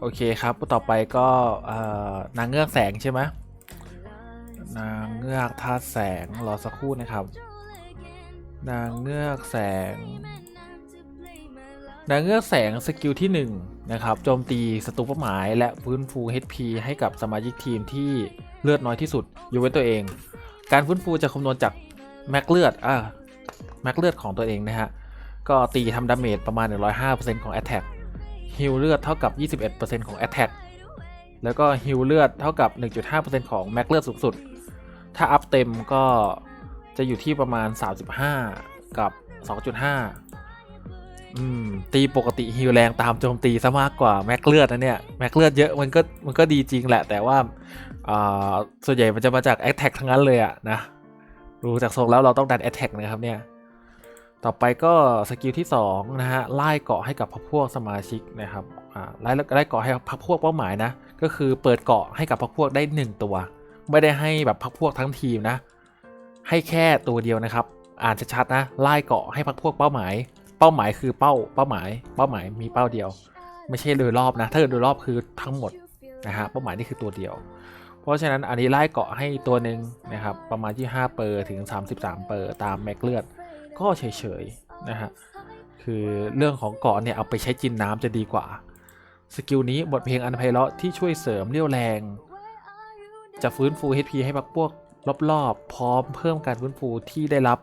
โอเคครับต่อไปก็นางเงือกแสงใช่ไหมนางเงือกธาตุแสงรอสักครู่นะครับ นางเงือกแสง นางเงือกแสงสกิลที่1นะครับโจมตีศัตรูเป้าหมายและฟื้นฟู HP ให้กับสมาชิกทีมที่เลือดน้อยที่สุดอยกเว้นตัวเอง การฟื้นฟูจะคำนวณจากแม็กเลือดอ่าแม็กเลือดของตัวเองนะฮะก็ตีทำดาเมจประมาณ 105%ของ Attack ฮิลเลือดเท่ากับ 21%ของ Attack แล้วก็ฮิลเลือดเท่ากับ 1.5%ของแม็กเลือดสูงสุด ถ้าอัพเต็มก็จะอยู่ที่ประมาณ 35 กับ 2.5 อืม ตีปกติฮิลแรงตามโจมตีซะมากกว่าแม็กเลือดนะเนี่ย แม็กเลือดเยอะมันก็มันก็ดีจริงแหละ แต่ว่าอ่าส่วนใหญ่มันจะมาจาก Attack ทั้งนั้นเลยอะนะดูจากทรงแล้วเราต้องดัน Attack นะครับเนี่ย ต่อไปก็สกิลที่2นะฮะไล่เกาะให้กับพรรคพวกสมาชิกนะครับไล่ไล่เกาะให้พรรคพวกเป้าหมายนะก็คือเปิดเกาะให้กับพรรคพวกได้ 1 ตัว ไม่ได้ให้แบบพรรคพวกทั้งทีมนะ ให้แค่ตัวเดียวนะครับ อ่านชัดๆนะไล่เกาะให้พรรคพวกเป้าหมาย เป้าหมายคือเป้าเป้าหมาย เป้าหมายมีเป้าเดียว ไม่ใช่โดยรอบนะถ้าเกิดโดยรอบคือทั้งหมดนะฮะเป้าหมายนี่คือตัวเดียว เพราะฉะนั้นอันนี้ไล่เกาะให้ตัวหนึ่งนะครับประมาณที่5เปอร์ถึง 33 เปอร์ตามแม็กเลือด ก็เฉยๆนะฮะคือเรื่องของเกาะเนี่ยเอาไปใช้จินน้ำจะดีกว่า สกิลนี้บทเพลงอันไพเราะที่ช่วยเสริมเรี่ยวแรง จะฟื้นฟู HP ให้พักพวกรอบๆ พร้อมเพิ่มการฟื้นฟูที่ได้รับ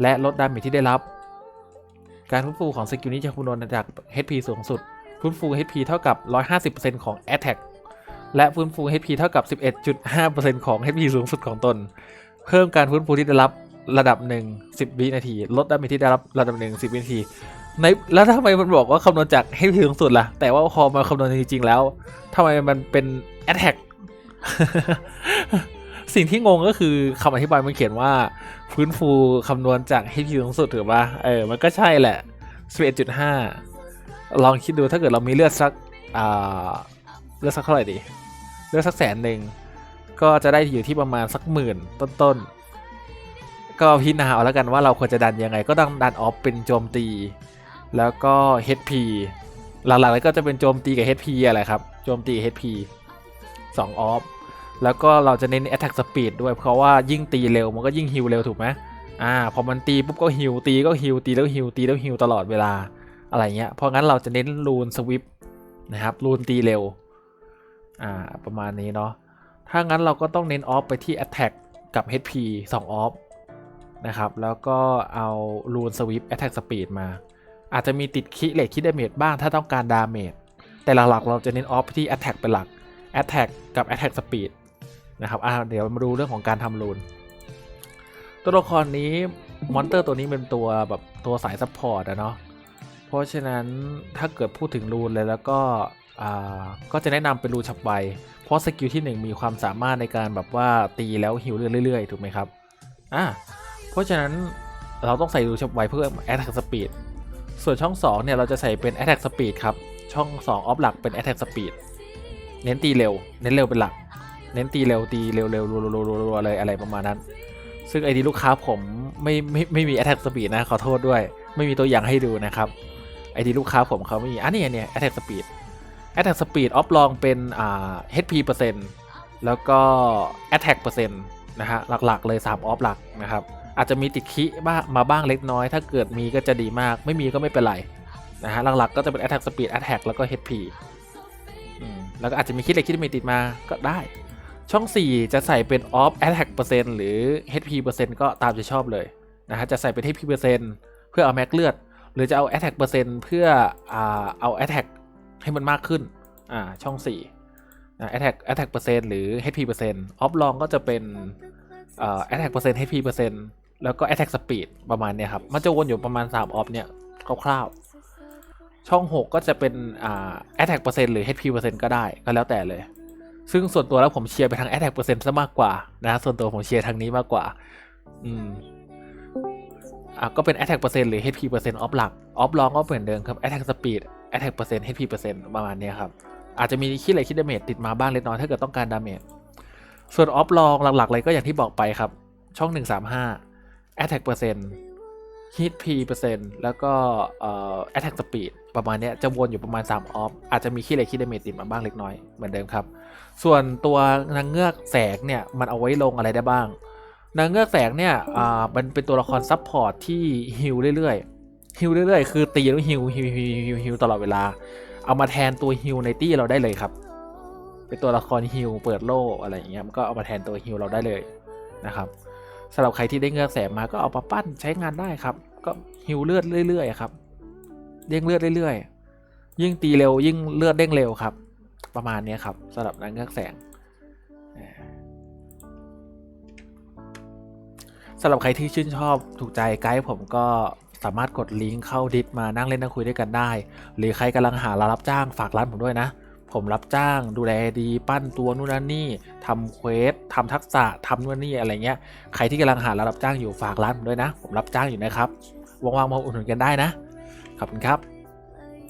และลดดาเมจที่ได้รับ การฟื้นฟูของสกิลนี้จะคำนวณจาก HP สูงสุด ฟื้นฟู HP เท่ากับ 150%ของ Attack และฟื้นฟู HP เท่ากับ 11.5%ของ HP สูงสุดของตน เพิ่มการฟื้นฟูที่ได้รับ ระดับหนึ่ง10วินาที ลดดาเมจที่ได้รับระดับหนึ่ง10วินาทีในแล้วทำไมมันบอกว่าคำนวณจาก HP สูงสุดล่ะ แต่ว่าพอมาคำนวณจริงๆแล้วทำไมมันเป็น Attack สิ่งที่งงก็คือคำอธิบายมันเขียนว่าฟื้นฟูคำนวณจาก HP สูงสุดถือว่าเออมันก็ใช่แหละ11.5 ลองคิดดูถ้าเกิดเรามีเลือดสักอ่าเลือดสักเท่าไหร่ดี เลือดสักแสนหนึ่งก็จะได้อยู่ที่ประมาณสักหมื่นต้นๆ ก็พิจารณาเอาแล้วกันว่าเราควรจะดันยังไง ก็ต้องดันออฟเป็นโจมตี แล้วก็ HP หลักๆแล้วก็จะเป็นโจมตีกับ HP อะไรครับ โจมตี HP 2ออฟ แล้วก็เราจะเน้น attack speed ด้วย เพราะว่ายิ่งตีเร็วมันก็ยิ่งฮิลเร็วถูกไหมอ่า พอมันตีปุ๊บก็ฮิลตีก็ฮิลตีแล้วฮิลตีแล้วฮิลตลอดเวลาอะไรเงี้ย เพราะงั้นเราจะเน้นรูนสวิปนะครับ รูนตีเร็ว อ่า ประมาณนี้เนาะ ถ้างั้นเราก็ต้องเน้นออฟไปที่ attack กับ HP 2ออฟ นะครับ แล้วก็เอารูนสวิป attack speed มา อาจจะมีติดคิเลทคิดดาเมจบ้างถ้าต้องการดาเมจแต่หลักๆ เราจะเน้นออฟที่ attack เป็นหลัก attack กับ attack speed นะครับเดี๋ยวมาดูเรื่องของการทำรูนตัวละครนี้มอนเตอร์ตัวนี้เป็นตัวแบบตัวสายซัพพอร์ตอะเนาะเพราะฉะนั้นถ้าเกิดพูดถึงรูนเลยแล้วก็อ่าก็จะแนะนำเป็นรูนฉับไว เพราะสกิลที่ 1 มีความสามารถในการแบบว่าตีแล้วฮิวเรื่อยๆ ถูกไหมครับ อ่า เพราะฉะนั้นเราต้องใส่รูนฉับไวเพื่อ attack speed ส่วนช่อง 2 เนี่ย เราจะใส่เป็น attack speed ครับ ช่อง 2 ออฟหลักเป็น attack speed เน้นตีเร็ว เน้นเร็วเป็นหลัก เน้นตีเร็วตีเร็วเร็วรัวๆๆๆเลยอะไรประมาณนั้น ซึ่งไอดีลูกค้าผมไม่ไม่ไม่มี attack speed นะ ขอโทษด้วย ไม่มีตัวอย่างให้ดูนะครับไอดีลูกค้าผมเขาไม่มีอันนี้เนี่ย attack speed attack speed ออฟลองเป็นอ่า HP เปอร์เซ็นต์แล้วก็ attack เปอร์เซ็นต์นะฮะหลักๆเลย3ออฟหลักนะครับ อาจจะมีติดคิบ้างมาบ้างเล็กน้อย ถ้าเกิดมีก็จะดีมาก ไม่มีก็ไม่เป็นไรนะฮะหลักๆก็จะเป็น attack speed attack แล้วก็ HP แล้วก็อาจจะมีคิดเล็กคิดไม่ติดมาก็ได้ ช่อง 4 จะใส่เป็น off attack เปอร์เซ็นต์หรือ HP เปอร์เซ็นต์ก็ตามจะชอบเลยนะฮะจะใส่เป็น HP เปอร์เซ็นต์เพื่อเอาแม็กเลือด หรือจะเอา attack เปอร์เซ็นต์เพื่อเอา attack ให้มันมากขึ้นอ่าช่อง4นะ attack attack เปอร์เซ็นต์หรือ HP เปอร์เซ็นต์ off long ก็จะเป็น อ่า attack เปอร์เซ็นต์ HP เปอร์เซ็นต์แล้วก็ attack speed ประมาณเนี้ยครับ มันจะวนอยู่ประมาณ3 off เนี่ยคร่าวๆ ช่อง 6 ก็จะเป็นอ่า attack เปอร์เซ็นต์หรือ HP เปอร์เซ็นต์ก็ได้ก็แล้วแต่เลย ซึ่งส่วนตัวแล้วผมเชียร์ไปทาง attack เปอร์เซ็นต์ซะมากกว่านะส่วนตัวผมเชียร์ทางนี้มากกว่า อืมอะก็เป็น attack เปอร์เซ็นต์หรือ HP เปอร์เซ็นต์ออฟหลักออฟลองก็เหมือนเดิมครับ attack speed attack เปอร์เซ็นต์ HP เปอร์เซ็นต์ประมาณเนี้ยครับ อาจจะมีคิดอะไรคิดดาเมจติดมาบ้างเล็กน้อยถ้าเกิดต้องการดาเมจ ส่วนออฟลองหลักๆเลยก็อย่างที่บอกไปครับ ช่อง 135 attack เปอร์เซ็นต์ hit p เปอร์เซ็นต์แล้วก็เอ่อ attack speed ประมาณเนี้ยจะวนอยู่ประมาณ 3 ออฟ อาจจะมีขี้เหล็กขี้เดเมจติดมาบ้างเล็กน้อยเหมือนเดิมครับ ส่วนตัวนางเงือกแสงเนี่ยมันเอาไว้ลงอะไรได้บ้าง นางเงือกแสงเนี่ยอ่ามันเป็นตัวละครซับพอร์ตที่ฮิลเรื่อยๆฮิลเรื่อยๆ คือตีแล้วฮิลฮิลฮิลฮิลฮิลตลอดเวลา เอามาแทนตัวฮิลในตี้เราได้เลยครับ เป็นตัวละครฮิลเปิดโล่อะไรอย่างเงี้ยมันก็เอามาแทนตัวฮิลเราได้เลยนะครับสำหรับใครที่ได้เงือกแสงมาก็เอามาปั้นใช้งานได้ครับ ก็ฮิลเลือดเรื่อยๆครับเด้งเลือดเรื่อยๆ ยิ่งตีเร็วยิ่งเลือดเด้งเร็วครับ ประมาณนี้ครับสำหรับนางเงือกแสงสำหรับใครที่ชื่นชอบถูกใจไกด์ผมก็สามารถกดลิงก์เข้าดิสมานั่งเล่นนั่งคุยด้วยกันได้ หรือใครกำลังหาร้านรับจ้างฝากร้านผมด้วยนะ ผมรับจ้างดูแลดีปั้นตัวนู่นนั่นนี่ทำเควสทำทักษะทำนู่นนี่อะไรเงี้ยใครที่กำลังหาร,รับจ้างอยู่ฝากร้านผมด้วยนะ ผมรับจ้างอยู่นะครับว่างๆมาอุดหนุนกันได้นะขอบคุณครับ